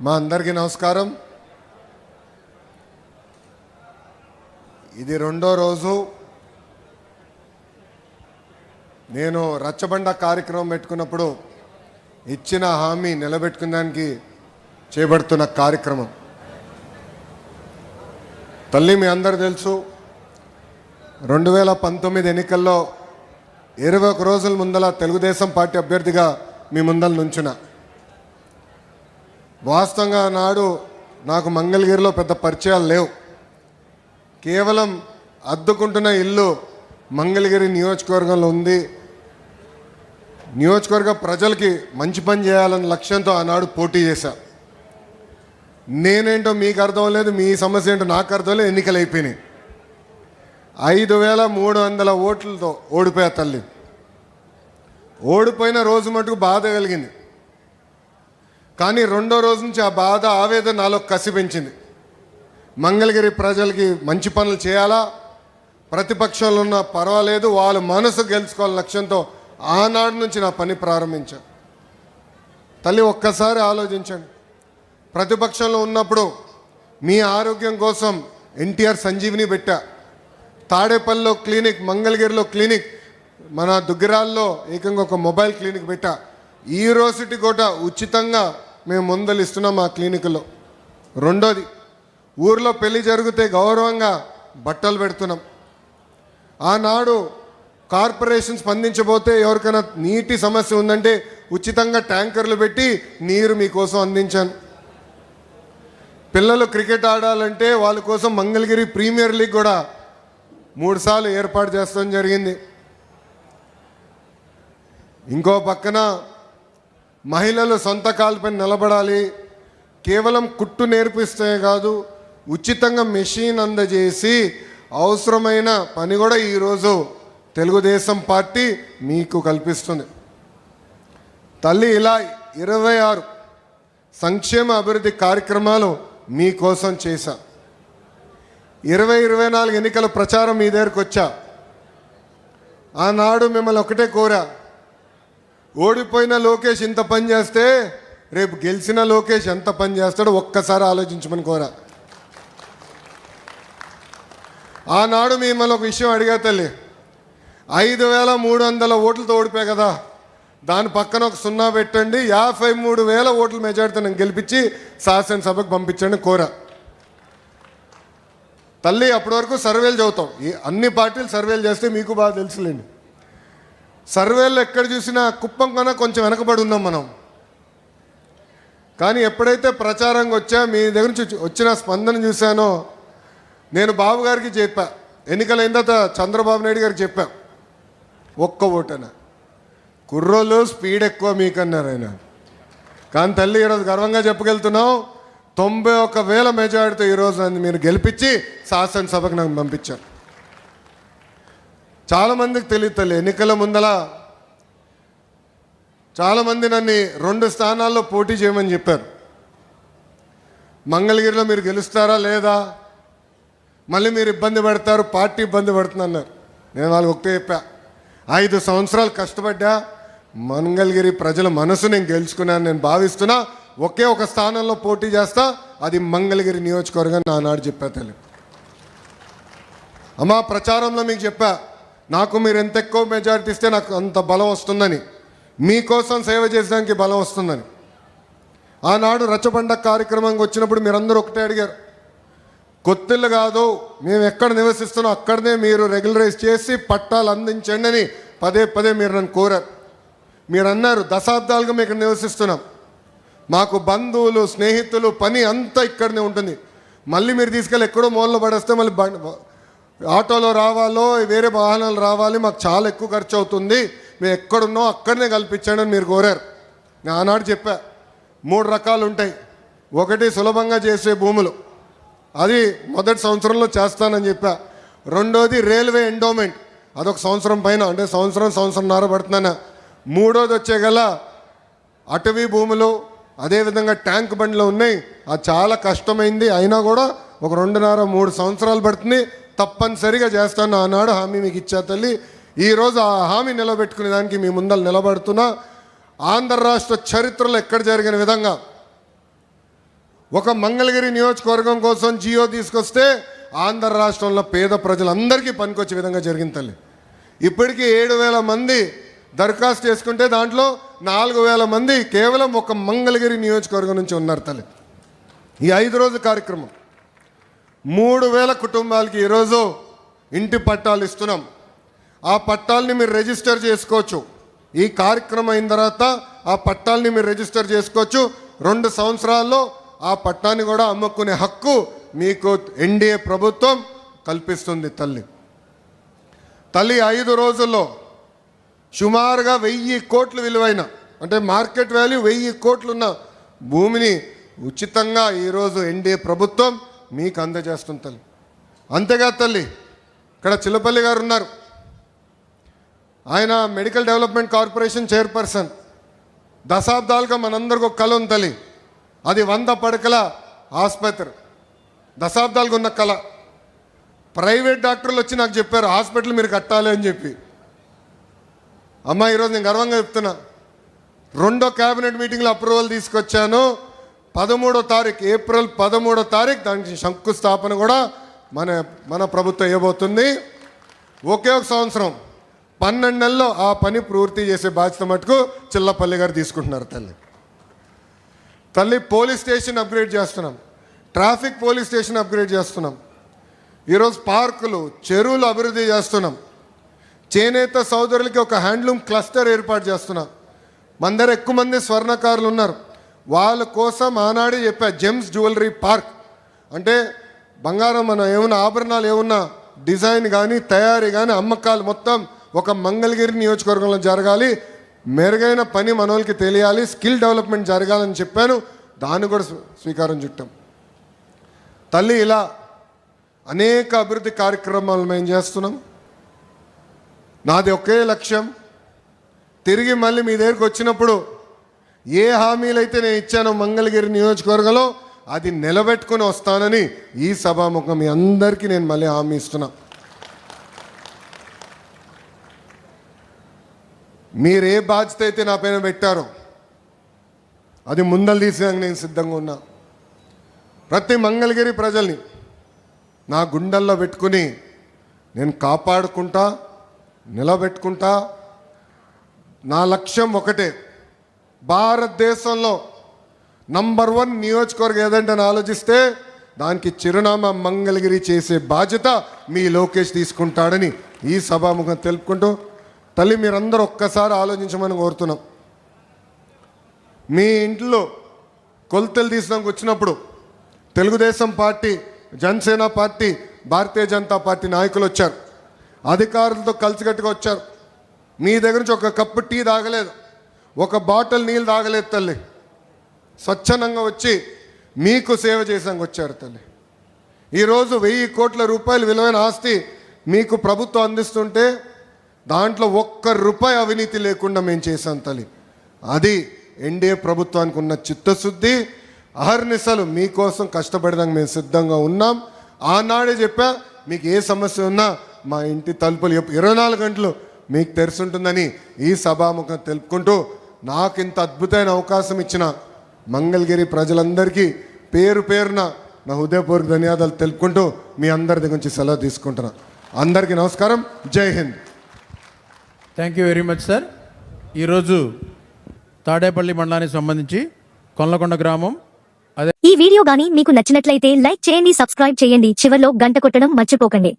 మా అందరికీ నమస్కారం. ఇది రెండో రోజు నేను రచ్చబండ కార్యక్రమం పెట్టుకున్నప్పుడు ఇచ్చిన హామీ నిలబెట్టుకున్నానికి చేపడుతున్న కార్యక్రమం. తల్లి మీ అందరు తెలుసు రెండు వేల పంతొమ్మిది ఎన్నికల్లో ఇరవై ఒక రోజుల ముందల తెలుగుదేశం పార్టీ అభ్యర్థిగా మీ ముందల నుంచున్నా. వాస్తవంగా నాడు నాకు మంగళగిరిలో పెద్ద పరిచయాలు లేవు. కేవలం అద్దుకుంటున్న ఇల్లు మంగళగిరి నియోజకవర్గంలో ఉంది. నియోజకవర్గ ప్రజలకి మంచి పని చేయాలన్న లక్ష్యంతో ఆనాడు పోటీ చేశా. నేనేంటో మీకు అర్థం లేదు మీ సమస్య ఏంటో నాకు అర్థం లేదు ఎన్నికలు అయిపోయినాయి. ఐదు వేల మూడు వందల ఓట్లతో ఓడిపోయా తల్లి. ఓడిపోయిన రోజు మటుకు బాధ కలిగింది. కానీ రెండో రోజు నుంచి ఆ బాధ ఆవేదన నాలో కసి పెంచింది మంగళగిరి ప్రజలకి మంచి పనులు చేయాలా? ప్రతిపక్షంలో ఉన్న పర్వాలేదు వాళ్ళ మనసు గెలుచుకోవాలని లక్ష్యంతో ఆనాడు నుంచి నా పని ప్రారంభించాను తల్లి ఒక్కసారి ఆలోచించండి. ప్రతిపక్షంలో ఉన్నప్పుడు మీ ఆరోగ్యం కోసం ఎన్టీఆర్ సంజీవిని పెట్టా. తాడేపల్లిలో క్లినిక్ మంగళగిరిలో క్లినిక్ మన దుగ్గిరాల్లో ఏకంగా ఒక మొబైల్ క్లినిక్ పెట్టా. ఈ రోజుటి కూడా ఉచితంగా మేము ముందలు ఇస్తున్నాం మా క్లినిక్లో. రెండోది ఊర్లో పెళ్ళి జరిగితే గౌరవంగా బట్టలు పెడుతున్నాం. ఆనాడు కార్పొరేషన్ స్పందించబోతే ఎవరికైనా నీటి సమస్య ఉందంటే ఉచితంగా ట్యాంకర్లు పెట్టి నీరు మీకోసం అందించాను. పిల్లలు క్రికెట్ ఆడాలంటే వాళ్ళ కోసం మంగళగిరి ప్రీమియర్ లీగ్ కూడా మూడుసార్లు ఏర్పాటు చేస్తాం జరిగింది. ఇంకో పక్కన మహిళలు సొంత కాలుపై నిలబడాలి. కేవలం కుట్టు నేర్పిస్తే కాదు ఉచితంగా మెషిన్ అందజేసి అవసరమైన పని కూడా ఈరోజు తెలుగుదేశం పార్టీ మీకు కల్పిస్తుంది. తల్లి ఇలా ఇరవై ఆరు సంక్షేమ అభివృద్ధి కార్యక్రమాలు మీకోసం చేశా. ఇరవై ఇరవై నాలుగు ఎన్నికల ప్రచారం మీ దగ్గరకు వచ్చా. ఆనాడు మిమ్మల్ని ఒకటే కోరా. ఓడిపోయిన లోకేష్ ఇంత పని చేస్తే రేపు గెలిచిన లోకేష్ ఎంత పని చేస్తాడో ఒక్కసారి ఆలోచించమని కోరా. ఆనాడు మిమ్మల్ని ఒక విషయం అడిగా తల్లి. ఐదు వేల మూడు వందల ఓట్లతో ఓడిపోయా కదా. దాని పక్కన ఒక సున్నా పెట్టండి యాభై మూడు వేల ఓట్ల మెజార్టీతో నేను గెలిపించి శాసనసభకు పంపించండి కోరా. తల్లి అప్పటి వరకు సర్వేలు చదువుతాం. ఈ అన్ని పార్టీలు సర్వేలు చేస్తే మీకు బాగా తెలుసులేండి. సర్వేలు ఎక్కడ చూసినా కుప్పం కన్నా కొంచెం వెనకబడి ఉన్నాం మనం. కానీ ఎప్పుడైతే ప్రచారంగా వచ్చా మీ దగ్గర నుంచి వచ్చిన స్పందన చూశానో నేను బాబు గారికి చెప్పా. ఎన్నికలైన తర్వాత చంద్రబాబు నాయుడు గారికి చెప్పా. ఒక్క ఓటన. కుర్రోళ్ళు స్పీడ్ ఎక్కువ మీకన్నారు ఆయన. కానీ తల్లి ఈరోజు గర్వంగా చెప్పగలుగుతున్నాం తొంభై ఒక వేల మెజారిటీతో ఈరోజు నన్ను మీరు గెలిపించి శాసనసభకు నన్ను పంపించారు. చాలామందికి తెలియతలే ఎన్నికల ముందల చాలామంది నన్ను రెండు స్థానాల్లో పోటీ చేయమని చెప్పారు. మంగళగిరిలో మీరు గెలుస్తారా లేదా? మళ్ళీ మీరు ఇబ్బంది పడతారు పార్టీ ఇబ్బంది పడుతుంది అన్నారు. నేను వాళ్ళకి ఒకటే చెప్పా ఐదు సంవత్సరాలు కష్టపడ్డా మంగళగిరి ప్రజల మనసు నేను గెలుచుకున్నాను నేను భావిస్తున్నా ఒకే ఒక స్థానంలో పోటీ చేస్తా అది మంగళగిరి నియోజకవర్గం నానాడు చెప్పా తల్లి. అమ్మా ప్రచారంలో మీకు చెప్పా నాకు మీరు ఎంత ఎక్కువ మెజారిటీ ఇస్తే నాకు అంత బలం వస్తుందని. మీకోసం సేవ చేసడానికి బలం వస్తుందని. ఆనాడు రచ్చబండ కార్యక్రమంకి వచ్చినప్పుడు మీరందరూ ఒకటే అడిగారు. కొత్తిల్లు కాదు మేము ఎక్కడ నివసిస్తున్నాం అక్కడనే మీరు రెగ్యులరైజ్ చేసి పట్టాలు అందించండి అని పదే పదే మీరు నన్ను కోరారు. మీరు అన్నారు దశాబ్దాలుగా మేము ఇక్కడ నివసిస్తున్నాం. మాకు బంధువులు స్నేహితులు పని అంతా ఇక్కడనే ఉంటుంది. మళ్ళీ మీరు తీసుకెళ్ళి ఎక్కడో మూలలో పడేస్తే మళ్ళీ బండి ఆటోలో రావాలో వేరే వాహనాలు రావాలి మాకు చాలా ఎక్కువ ఖర్చు అవుతుంది. మేము ఎక్కడున్నో అక్కడనే కల్పించండి అని మీరు కోరారు. నేను ఆనాడు చెప్పా మూడు రకాలు ఉంటాయి. ఒకటి సులభంగా చేసే భూములు. అది మొదటి సంవత్సరంలో చేస్తానని చెప్పా. రెండోది రైల్వే ఎండోమెంట్. అదొక సంవత్సరం పైన అంటే సంవత్సరం సంవత్సరంన్నర పడుతున్నాను మూడోది వచ్చే గల అటవీ భూములు అదేవిధంగా ట్యాంక్ బండ్లు ఉన్నాయి. అది చాలా కష్టమైంది. అయినా కూడా ఒక రెండున్నర మూడు సంవత్సరాలు పడుతుంది. తప్పనిసరిగా చేస్తాను ఆనాడు హామీ మీకు ఇచ్చా తల్లి. ఈరోజు ఆ హామీ నిలబెట్టుకునే దానికి మీ ముందర నిలబడుతున్నా. ఆంధ్ర రాష్ట్ర చరిత్రలో ఎక్కడ జరిగిన విధంగా ఒక మంగళగిరి నియోజకవర్గం కోసం జియో తీసుకొస్తే ఆంధ్ర రాష్ట్రంలో పేద ప్రజలందరికీ పనికొచ్చే విధంగా జరిగింది తల్లి. ఇప్పటికీ ఏడు వేల మంది దరఖాస్తు చేసుకుంటే దాంట్లో నాలుగు వేల మంది కేవలం ఒక మంగళగిరి నియోజకవర్గం నుంచి ఉన్నారు తల్లి. ఈ ఐదు రోజు కార్యక్రమం. మూడు వేల కుటుంబాలకి ఈరోజు ఇంటి పట్టాలు ఇస్తున్నాం. ఆ పట్టాలని మీరు రిజిస్టర్ చేసుకోవచ్చు. ఈ కార్యక్రమం అయిన తర్వాత ఆ పట్టాలని మీరు రిజిస్టర్ చేసుకోవచ్చు. రెండు సంవత్సరాల్లో ఆ పట్టాన్ని కూడా అమ్ముకునే హక్కు మీకు ఎన్డీఏ ప్రభుత్వం కల్పిస్తుంది తల్లి. తల్లి ఐదు రోజుల్లో సుమారుగా వెయ్యి కోట్లు విలువైన అంటే మార్కెట్ వాల్యూ వెయ్యి కోట్లున్న భూమిని ఉచితంగా ఈరోజు ఎన్డీఏ ప్రభుత్వం మీకు అందజేస్తుంది తల్లి. అంతేకాదు తల్లి ఇక్కడ చిల్లపల్లి గారు ఉన్నారు. ఆయన మెడికల్ డెవలప్మెంట్ కార్పొరేషన్ చైర్పర్సన్. దశాబ్దాలుగా మనందరికి ఒక కళ ఉంది తల్లి. అది వంద పడకల ఆసుపత్రి. దశాబ్దాలుగా ఉన్న కళ ప్రైవేట్ డాక్టర్లు వచ్చి నాకు చెప్పారు హాస్పిటల్ మీరు కట్టాలి అని చెప్పి. అమ్మ ఈరోజు నేను గర్వంగా చెప్తున్నా. రెండో క్యాబినెట్ మీటింగ్లో అప్రూవల్ తీసుకొచ్చాను. పదమూడో తారీఖు ఏప్రిల్ పదమూడో తారీఖు దానికి శంకుస్థాపన కూడా మన మన ప్రభుత్వం ఇవ్వబోతుంది. ఒకే ఒక సంవత్సరం పన్నెండు నెలల్లో ఆ పని పూర్తి చేసే బాధ్యత మటుకు చిల్లపల్లి గారు తీసుకుంటున్నారు తల్లి. తల్లి పోలీస్ స్టేషన్ అప్గ్రేడ్ చేస్తున్నాం. ట్రాఫిక్ పోలీస్ స్టేషన్ అప్గ్రేడ్ చేస్తున్నాం. ఈరోజు పార్కులు చెరువులు అభివృద్ధి చేస్తున్నాం. చేనేత సోదరులకి ఒక హ్యాండ్లూమ్ క్లస్టర్ ఏర్పాటు చేస్తున్నాం. మన దగ్గర ఎక్కువ మంది స్వర్ణకారులు ఉన్నారు. వాళ్ళ కోసం ఆనాడే చెప్పా జెమ్స్ జ్యువెలరీ పార్క్. అంటే బంగారం మన ఏమన్నా ఆభరణాలు ఏమన్నా డిజైన్ కానీ తయారీ కానీ అమ్మకాలు మొత్తం ఒక మంగళగిరి నియోజకవర్గంలో జరగాలి. మెరుగైన పని మనోళ్ళకి తెలియాలి స్కిల్ డెవలప్మెంట్ జరగాలని చెప్పాను. దాన్ని కూడా స్వీకారం చుట్టాం. తల్లి ఇలా అనేక అభివృద్ధి కార్యక్రమాలు మేము చేస్తున్నాం. నాది ఒకే లక్ష్యం. తిరిగి మళ్ళీ మీ దగ్గరికి వచ్చినప్పుడు ఏ హామీలైతే నేను ఇచ్చానో మంగళగిరి నియోజకవర్గంలో అది నిలబెట్టుకుని వస్తానని ఈ సభాముఖం మీ అందరికీ నేను మళ్ళీ హామీ ఇస్తున్నా. మీరు ఏ బాధ్యత అయితే నా పైన పెట్టారో అది ముందలు తీసేందుకు నేను సిద్ధంగా ఉన్నా. ప్రతి మంగళగిరి ప్రజల్ని నా గుండెల్లో పెట్టుకుని నేను కాపాడుకుంటా నిలబెట్టుకుంటా. నా లక్ష్యం ఒకటే భారతదేశంలో నంబర్ వన్ నియోజకవర్గం ఏదంటే అని ఆలోచిస్తే దానికి చిరునామా మంగళగిరి చేసే బాధ్యత మీ లోకేష్ తీసుకుంటాడని ఈ సభాముఖం తెలుపుకుంటూ తల్లి మీరందరూ ఒక్కసారి ఆలోచించమని కోరుతున్నాం. మీ ఇంట్లో కొలతలు తీసినాక వచ్చినప్పుడు Telugu Desam party Janasena party Bharatiya Janata party నాయకులు వచ్చారు. అధికారులతో కలిసికట్టుగా వచ్చారు. మీ దగ్గర నుంచి ఒక కప్పు టీ తాగలేదు. ఒక బాటిల్ నీళ్ళు తాగలేదు తల్లి. స్వచ్ఛందంగా వచ్చి మీకు సేవ చేసాక వచ్చారు తల్లి. ఈరోజు వెయ్యి కోట్ల రూపాయలు విలువైన ఆస్తి మీకు ప్రభుత్వం అందిస్తుంటే దాంట్లో ఒక్క రూపాయి అవినీతి లేకుండా మేము చేశాం తల్లి. అది ఎన్డీఏ ప్రభుత్వానికి ఉన్న చిత్తశుద్ధి అహర్నిశలు మీకోసం కష్టపడడానికి మేము సిద్ధంగా ఉన్నాం. ఆనాడే చెప్పా మీకు ఏ సమస్య ఉన్నా మా ఇంటి తలుపులు ఇరవై నాలుగు గంటలు మీకు తెరుచుంటుందని ఈ సభాముఖం తెలుపుకుంటూ నాకు ఇంత అద్భుతమైన అవకాశం ఇచ్చిన మంగళగిరి ప్రజలందరికీ పేరు పేరున నా హృదయపూర్వక ధన్యవాదాలు తెలుపుకుంటూ మీ అందరి దగ్గర నుంచి సెలవు తీసుకుంటున్నా. అందరికీ నమస్కారం. Jai Hind. Thank you very much sir ఈరోజు తాడేపల్లి మండలానికి సంబంధించి కొల్లకొండ గ్రామం అదే ఈ వీడియో గాని మీకు నచ్చినట్లయితే లైక్ చేయండి సబ్స్క్రైబ్ చేయండి. చివర్లో గంట కొట్టడం మర్చిపోకండి.